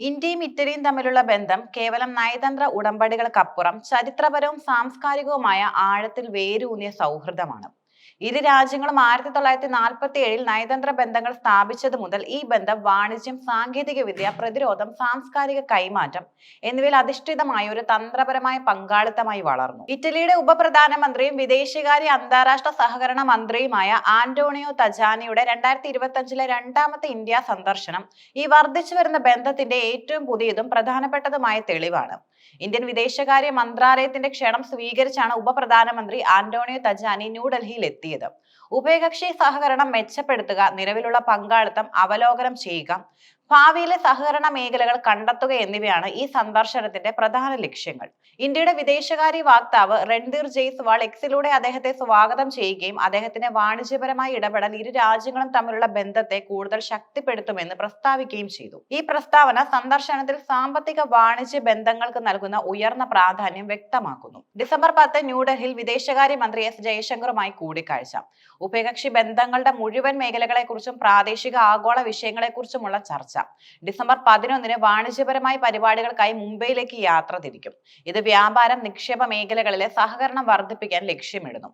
ഇന്ത്യയും ഇറ്റലിയും തമ്മിലുള്ള ബന്ധം കേവലം നയതന്ത്ര ഉടമ്പടികൾക്കപ്പുറം ചരിത്രപരവും സാംസ്കാരികവുമായ ആഴത്തിൽ വേരൂന്നിയ സൗഹൃദമാണ്. ഇരു രാജ്യങ്ങളും ആയിരത്തി തൊള്ളായിരത്തി നാൽപ്പത്തി ഏഴിൽ നയതന്ത്ര ബന്ധങ്ങൾ സ്ഥാപിച്ചത് മുതൽ ഈ ബന്ധം വാണിജ്യം സാങ്കേതിക വിദ്യ പ്രതിരോധം സാംസ്കാരിക കൈമാറ്റം എന്നിവയിൽ അധിഷ്ഠിതമായ ഒരു തന്ത്രപരമായ പങ്കാളിത്തമായി വളർന്നു. ഇറ്റലിയുടെ ഉപപ്രധാനമന്ത്രിയും വിദേശകാര്യ അന്താരാഷ്ട്ര സഹകരണ മന്ത്രിയുമായ ആന്റോണിയോ തജാനിയുടെ രണ്ടായിരത്തി ഇരുപത്തി രണ്ടാമത്തെ ഇന്ത്യ സന്ദർശനം ഈ വർദ്ധിച്ചു വരുന്ന ബന്ധത്തിന്റെ ഏറ്റവും പുതിയതും പ്രധാനപ്പെട്ടതുമായ തെളിവാണ്. ഇന്ത്യൻ വിദേശകാര്യ മന്ത്രാലയത്തിന്റെ ക്ഷണം സ്വീകരിച്ചാണ് ഉപപ്രധാനമന്ത്രി ആന്റോണിയോ തജാനി ന്യൂഡൽഹിയിൽ എത്തിയത്. ഉഭയകക്ഷി സഹകരണം മെച്ചപ്പെടുത്തുക നിലവിലുള്ള പങ്കാളിത്തം അവലോകനം ചെയ്യുക ഭാവിയിലെ സഹകരണ മേഖലകൾ കണ്ടെത്തുക എന്നിവയാണ് ഈ സന്ദർശനത്തിന്റെ പ്രധാന ലക്ഷ്യങ്ങൾ. ഇന്ത്യയുടെ വിദേശകാര്യ വാക്താവ് രൺധീർ ജയ്സ്വാൾ എക്സിലൂടെ അദ്ദേഹത്തെ സ്വാഗതം ചെയ്യുകയും അദ്ദേഹത്തിന്റെ വാണിജ്യപരമായ ഇടപെടൽ ഇരു രാജ്യങ്ങളും തമ്മിലുള്ള ബന്ധത്തെ കൂടുതൽ ശക്തിപ്പെടുത്തുമെന്ന് പ്രസ്താവിക്കുകയും ചെയ്തു. ഈ പ്രസ്താവന സന്ദർശനത്തിൽ സാമ്പത്തിക വാണിജ്യ ബന്ധങ്ങൾക്ക് നൽകുന്ന ഉയർന്ന പ്രാധാന്യം വ്യക്തമാക്കുന്നു. ഡിസംബർ പത്ത് ന്യൂഡൽഹിയിൽ വിദേശകാര്യ മന്ത്രി എസ് ജയശങ്കറുമായി കൂടിക്കാഴ്ച. ഉഭയകക്ഷി ബന്ധങ്ങളുടെ മുഴുവൻ മേഖലകളെക്കുറിച്ചും പ്രാദേശിക ആഗോള വിഷയങ്ങളെക്കുറിച്ചുമുള്ള ചർച്ച. ഡിസംബർ പതിനൊന്നിന് വാണിജ്യപരമായ പരിപാടികൾക്കായി മുംബൈയിലേക്ക് യാത്ര തിരിക്കും. ഇത് വ്യാപാരം നിക്ഷേപ മേഖലകളിലെ സഹകരണം വർദ്ധിപ്പിക്കാൻ ലക്ഷ്യമിടുന്നു.